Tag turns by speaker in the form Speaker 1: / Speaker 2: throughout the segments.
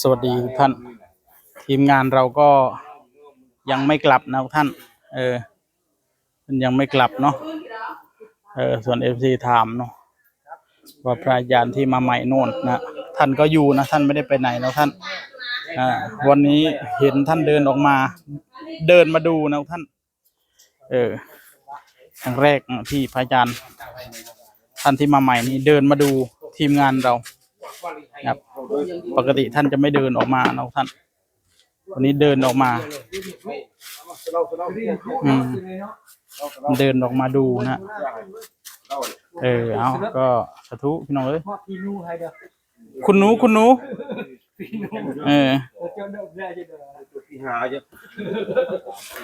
Speaker 1: สวัสดีท่าน ทีมงานเราก็ยังไม่กลับนะท่าน เออมันยังไม่กลับเนาะเออส่วนเอฟซีถามเนาะว่าพระอาจารย์ที่มาใหม่โน่นนะท่านก็อยู่นะท่านไม่ได้ไปไหนนะท่านอ่าวันนี้เห็นท่านเดินออกมา เดินมาดูนะท่าน เออครั้งแรกที่พระอาจารย์ท่านที่มาใหม่นี้เดินมาดูทีมงานเรา ครับ ปกติท่านจะไม่เดินออกมานะท่าน วันนี้เดินออกมาอืมเดินออกมาดูนะเออเอาก็สาธุพี่น้องเอ้ยคุณหนูคุณหนูเออ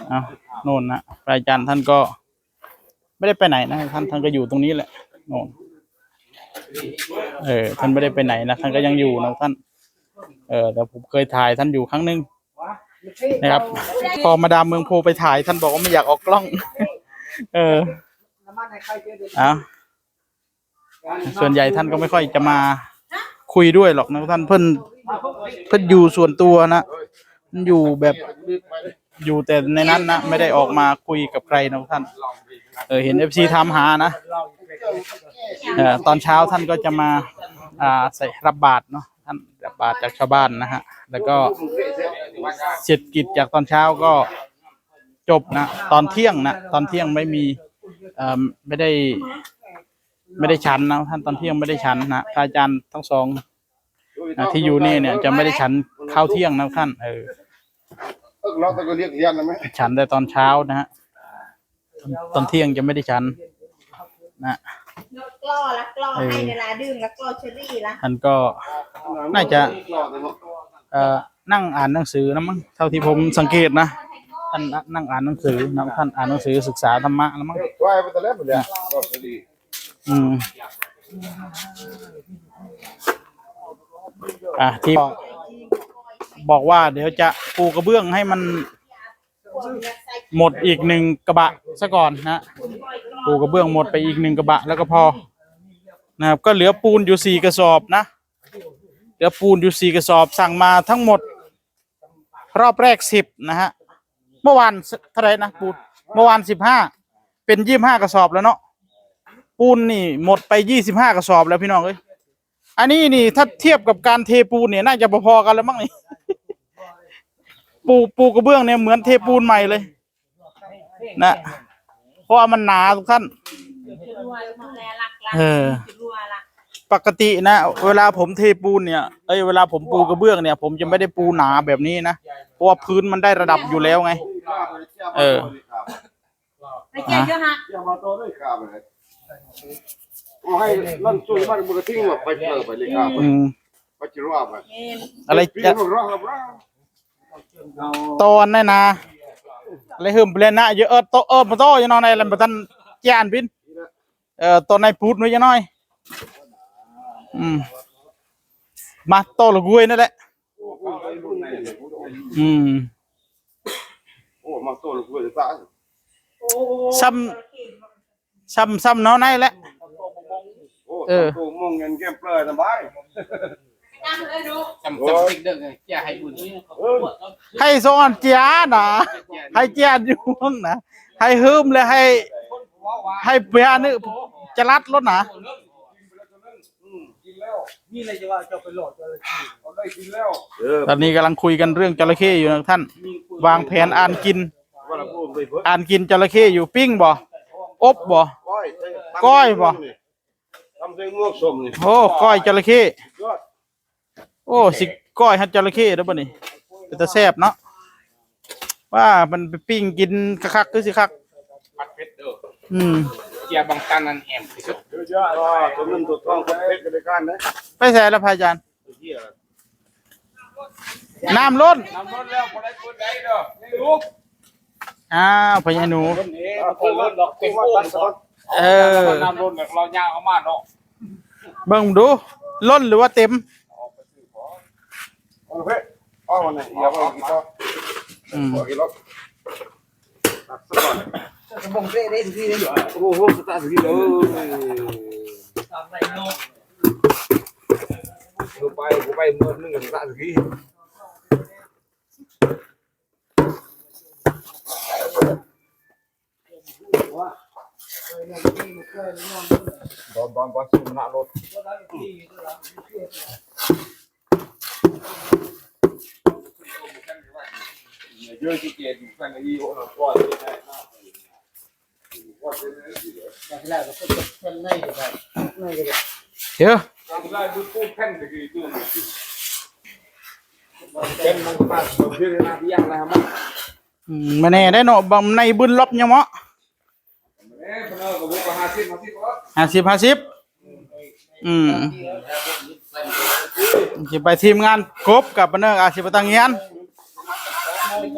Speaker 1: เอาโน่นนะพระอาจารย์ท่านก็ ไม่ได้ไปไหนนะท่านท่านก็อยู่ตรงนี้แหละโน่น เออ ท่านไม่ได้ไปไหนนะ ท่านก็ยังอยู่นะท่าน เออแต่ผมเคยถ่ายท่านอยู่ครั้งหนึ่งนะครับ พอมาดามเมืองโพไปถ่าย ท่านบอกว่าไม่อยากออกกล้อง เออเอาส่วนใหญ่ท่านก็ไม่ค่อยจะมาคุยด้วยหรอกนะท่านเพิ่นเพิ่นอยู่ส่วนตัวนะมันอยู่แบบ อยู่แต่ในนั้นนะ ไม่ได้ออกมาคุยกับใครนะท่าน เออเห็นเอฟซีถามหานะเออตอนเช้าท่านก็จะมาอ่าใส่รับบาตรเนาะท่านรับบาตรจากชาวบ้านนะฮะ แล้วก็เสร็จกิจจากตอนเช้าก็จบนะ ตอนเที่ยงนะตอนเที่ยงไม่มีเอ่อไม่ได้ ไม่ได้ฉันนะท่านตอนเที่ยงไม่ได้ฉันนะพระอาจารย์ทั้งสองนะที่อยู่นี่เนี่ย จะไม่ได้ฉันข้าวเที่ยงนะท่านเออ
Speaker 2: เราต้องเรียกเรียนนะไหม
Speaker 1: ฉันแต่ตอนเช้านะฮะตอนตอนเที่ยงจะไม่ได้ฉันนะ
Speaker 3: กล้อละกล้อให้เวลาดื่มละกล้อเชอรี่ละ
Speaker 1: ท่านก็น่าจะเอ่อนั่งอ่านหนังสือนะมั้งเท่าที่ผมสังเกตนะท่านนั่งอ่านหนังสือนะท่านอ่านหนังสือศึกษาธรรมะนะมั้ง
Speaker 2: ว่าไปแต่แล้วหมดเลยก็ดี
Speaker 1: อืมอะที่บอกบอกว่าเดี๋ยวจะ ปูกระเบื้องให้มันหมดอีกหนึ่งกระบะซะก่อนนะปูกระเบื้องหมดไปอีกหนึ่งกระบะแล้วก็พอนะครับก็เหลือปูนอยู่สี่กระสอบนะ เหลือปูนอยู่สี่กระสอบสั่งมาทั้งหมด รอบแรกสิบนะฮะเมื่อวานเท่าไรนะปูนเมื่อวานสิบห้าเป็นยี่บห้ากระสอบแล้วเนาะปูนนี่หมดไปยี่สิบห้ากระสอบแล้วพี่น้องเอ้ยอันนี้นี่ถ้าเทียบกับการเทปูนเนี่ยน่าจะพอๆกันแล้วมั้งนี่ ปูปูกระเบื้องเนี่ยเหมือนเทปูนใหม่เลย นะเพราะว่ามันหนาทุกท่าน
Speaker 3: รัวแลลักละ
Speaker 1: เออ
Speaker 3: รัวละ
Speaker 1: ปกตินะ เวลาผมเทปูนเนี่ยเอ้ยเวลาผมปูกระเบื้องเนี่ย ผมจะไม่ได้ปูหนาแบบนี้นะเพราะว่าพื้นมันได้ระดับอยู่แล้วไง เออ
Speaker 3: ไปเกี่ยวเยอะฮะ
Speaker 2: อย่ามาโตด้วยข้าไปเลยเอาให้ลั่นซุยมันมันทิ้งว่าไปเจอไปเลยข้า
Speaker 1: อืม
Speaker 2: ไปจิรว่าไป
Speaker 3: เอ็น
Speaker 1: อะไร
Speaker 2: พี่
Speaker 1: จะ ตอนนั่นนะอะไรหึมเปลยนนะเยอะเออโตเออมาโตยังนอนในอะไรมาตันจานบินเออตอนในพูดไว้ยังน้อยอืมมาโตละกวยนั่นแหละอืม
Speaker 2: โอ้มาโตลูกเวทตา
Speaker 1: ซ้ำซ้ำซ้ำเนาะในแหละ
Speaker 2: โอ้ตัวมงเงินแก้มเปลือยสบาย
Speaker 4: จำจำติ๊กเด้อไงแกให้บุญ
Speaker 2: เออ
Speaker 1: ให้สอนเจียนะให้เจียนอยู่ห้องนะให้ฮึมเลยให้ให้เปียนึจะรัดรถนะ
Speaker 4: นี่เลยจะว่าจะไปโหลดอะไร
Speaker 2: เอาได้กินแล้วเออ
Speaker 1: ตอนนี้กำลังคุยกันเรื่องจระเข้อยู่นะท่าน วางแผนอ่านกิน
Speaker 2: ว่าเราพูดไปเพิ่ม
Speaker 1: อ่านกินจระเข้อยู่ปิ้งบ่อบบ่
Speaker 2: ก้อย
Speaker 1: ก้อยบ่
Speaker 2: ทำเส้นงวกสมนี่
Speaker 1: โอ้ก้อยจระเข้
Speaker 2: ยอด
Speaker 1: โอ้สิก้อยฮัดจระเข้แล้วบ่นี่เป็นตาแซ่บเนาะว่ามันไปปิ้งกินคักๆคือสิคัก
Speaker 4: ปัดเพชรเด้อ
Speaker 1: อืม
Speaker 4: เกียร์บางตันนั่นแอมที่สุด
Speaker 2: เยอะแยะว่าตัวเงินตัวทองตัวเพชรกันในการนะ
Speaker 1: ไปใส่แล้วพระอาจารย์
Speaker 2: เหี้ย
Speaker 1: น้ำล้น
Speaker 4: น้ำรถแล้วพอได้คนได้เด้อไม่รู้
Speaker 1: อ้าวพญาหนู
Speaker 4: คนนี้คนรถดอกเต็มโอ่งก่อน
Speaker 1: เออ
Speaker 4: น้ำรถแบบเรายาวเอามาเนาะ
Speaker 1: เบิ่งดูล้นหรือว่าเต็ม
Speaker 2: โอเคอ๋อวันนี้อย่าไปกิ นต่อ
Speaker 1: อืม
Speaker 2: บอกกินแล้วตักสักก่อน
Speaker 4: สมองเร่ได้ที่ได้อยู่
Speaker 2: โอ้โหสตาร์ทสิเลย
Speaker 4: ทำไรโน่
Speaker 2: กูไปกูไปเมื่อนึงกับสักทีบอลบอลบอลสูงหน้าร
Speaker 4: เยอะที่เกียรอยู่กันอีโอ้โหก้อน
Speaker 1: เดี๋ยว
Speaker 4: ไล่ดูปูแผ่นตะกี้ตู้
Speaker 2: เป็นมันก็มาเรื่องนาที่ยังไงครับ
Speaker 1: อืมมาแน่ได้เนาะบ่ในบุญลบยังเหมาะ
Speaker 4: เอ๊ะพนักกับบุกมาหาซิมาซิก็
Speaker 1: ห้าสิบห้าสิบอืมสิไปทีมงานกบกับปนเนอร์อาสิไปตั้งเงียน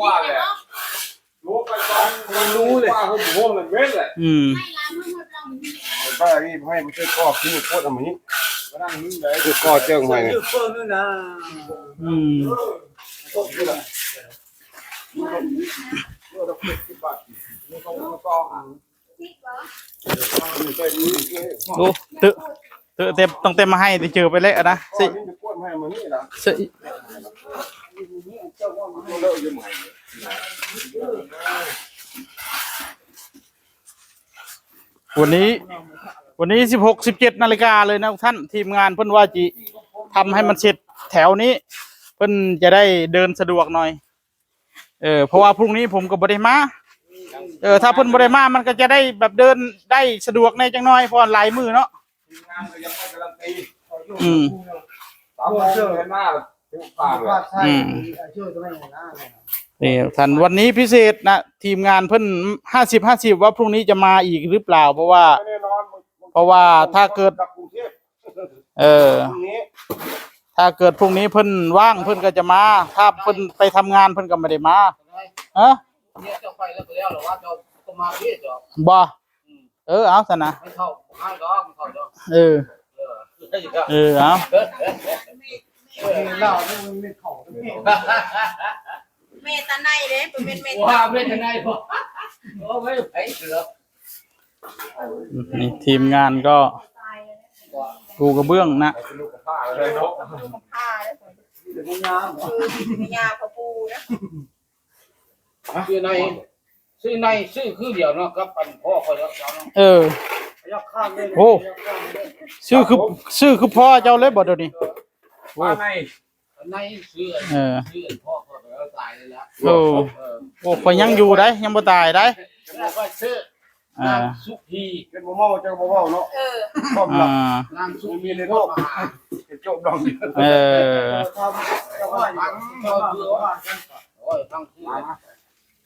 Speaker 4: ว่าเลยรู้ไปก่อนคนรู้เลยว่าเขาบอกว่ามันเว้นเลย
Speaker 1: อืม
Speaker 2: ป้านี่ให้มันช่วยก่อขึ้นโคตรอะไรนี้
Speaker 4: มานั่งนึงเลย
Speaker 2: คือก่อเจิงใหม่เนี่ย
Speaker 1: อืมดูตึตึเต็มต้องเต็มมาให้ได้เจอไปเลยอะนะ
Speaker 2: สิ
Speaker 1: สิ
Speaker 2: จะกวนให้มันนี่นะ
Speaker 1: สิ
Speaker 2: เลิกยังใหม่
Speaker 1: วันนี้วันนี้สิบหกสิบเจ็ดนาฬิกาเลยนะท่านทีมงานเพิ่นว่าจีทำให้มันเสร็จแถวนี้ เพิ่นจะได้เดินสะดวกหน่อย เออเพราะว่าพรุ่งนี้ผมก็บ่ได้มาเออถ้าเพิ่นบ่ได้มามันก็จะได้แบบเดินได้สะดวกในจังน้อยเพราะหลายมือเนาะ
Speaker 4: งานก็ยังไม่ การันตี
Speaker 1: อืม
Speaker 4: สามโมงเช้าหน้าถึงผ่านเลย
Speaker 1: อืมนี่ท่านวันนี้พิเศษนะ ทีมงานเพิ่นห้าสิบห้าสิบว่าพรุ่งนี้จะมาอีกหรือเปล่า เพราะว่า
Speaker 2: แน่นอน
Speaker 1: เพราะว่าถ้าเกิด
Speaker 2: กับกรุงเทพ
Speaker 1: เออ
Speaker 2: ตรงนี้
Speaker 1: ถ้าเกิดพรุ่งนี้เพิ่นว่างเพิ่นก็จะมา ถ้าเพิ่นไปทำงานเพิ่นก็ไม่ได้มาฮะ
Speaker 5: เนี่ยเจ้าไปแล้วก็แล้วหรอว่าเจ้าก็มาพี่เจ้า
Speaker 1: บ่เออเอาซะนะ
Speaker 5: ไม่เข้าไม่ดอกไม่เข้าดอก
Speaker 1: เออ
Speaker 5: เออได้ยินก็
Speaker 1: เออเอา
Speaker 5: เออเอเออ
Speaker 3: เมตาไนเด้เป็นเมตา
Speaker 5: ว่าไม่ทนไงพอโอ้ไม่ไปเสือ
Speaker 1: นี่ทีมงานก็ปูกระเบื้องนะ
Speaker 4: ลูกกับป้าเลยเนาะ
Speaker 3: ลูกผ้าแล้วคือยาพปูนะ
Speaker 5: ซื้อในซื้อในซื้อคือเดียวเนาะกับปันพ่อเขาแล้วเจ้าเอ
Speaker 1: อโอ้ชื่อคือชื่อคือพ่อเจ้าเลยบ่เดี๋ยวนี้
Speaker 4: ป้าใน
Speaker 5: ในซื้อ
Speaker 1: เออ
Speaker 5: ซื้อพ่อเขาแล้วตายเลยละ
Speaker 1: โอ้
Speaker 5: เออ
Speaker 1: โอ้ข่อยยังอยู่ได้ยังบ่ตายได้
Speaker 5: แล้วก็ซื้อ
Speaker 1: อ่า
Speaker 5: นางสุพี
Speaker 2: เป็นบ่เมาเจ้าบ่เมาเนาะ
Speaker 3: เออ
Speaker 2: ความหลั
Speaker 1: อ่า
Speaker 2: บ
Speaker 5: นางสุ
Speaker 2: มี
Speaker 5: พี
Speaker 2: ใน
Speaker 5: ใน
Speaker 2: โล
Speaker 5: โล
Speaker 2: ก
Speaker 5: กมหา
Speaker 2: เป็นโจบดอง
Speaker 1: เออ
Speaker 5: เจ้าคือว่าโอ้ยทั้งที่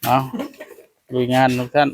Speaker 1: เอาลุยงานทุกท่าน